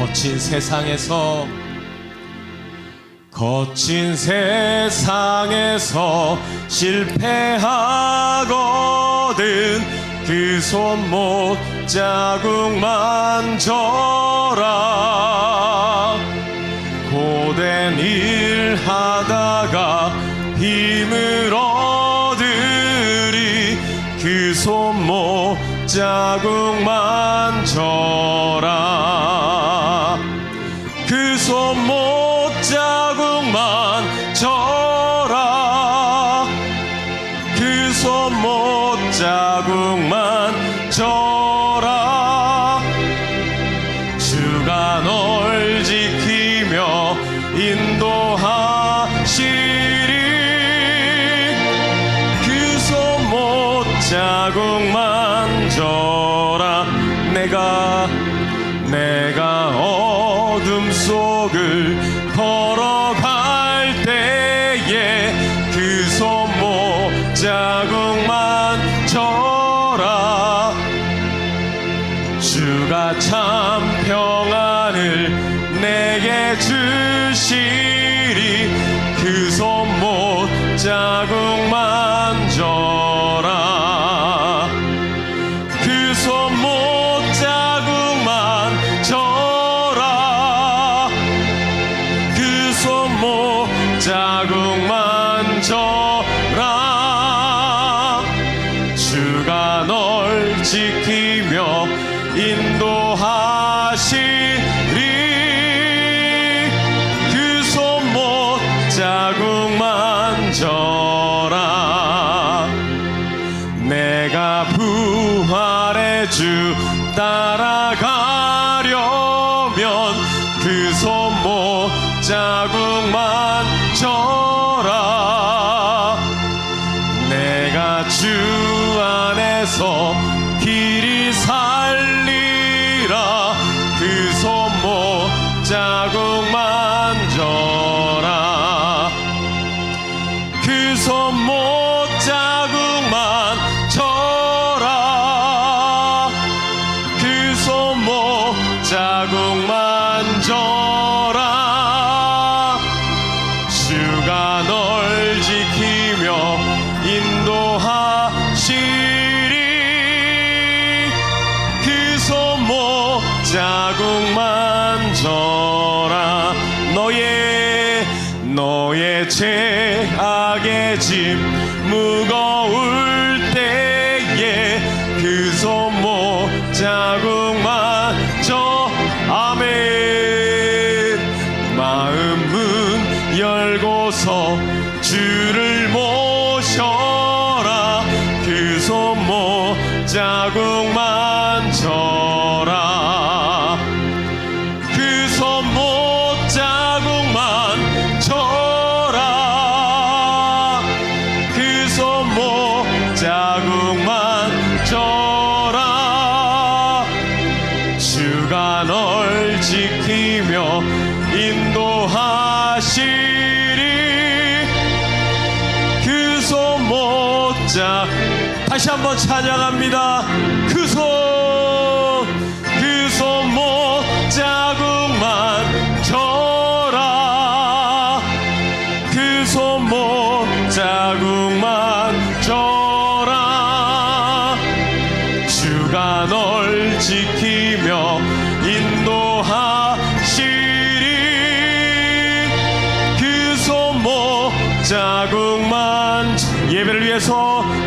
거친 세상에서 거친 세상에서 실패하거든. 그 손못 자국 만 져라. 고된 일 하다가 힘을 얻으리. 그 손못 자국 만 져라. 그 손못 자국만 져라. 그 손못 자국만 져라. 주가 널 지키며 인도하시리. 그 손못 자국만 져라. 내가 내가 속을 걸어갈 때에 그 손못 자국만 져라. 주가 참 평안을 내게 주시리. 그 손못 자국만 자국만 져라 주가 널 지키며 인도하시리. 그 손못 자국 만 져라. 내가 부활의 주 따라가려면 그 손못 자국 주 안에서 길이 살 자국만 져라. 너의 너의 죄악의 짐 무거울 때에 그 손못 자국만 져 아멘. 마음 문 열고서 주를 모셔라. 그 손못 자국 널 지키며 인도하시리. 그 손못 자. 다시 한번 찬양합니다. 그 손 그 손 못 자국만 져라. 그 손 못 자국만 져라. 주가 널 지키 위해서 고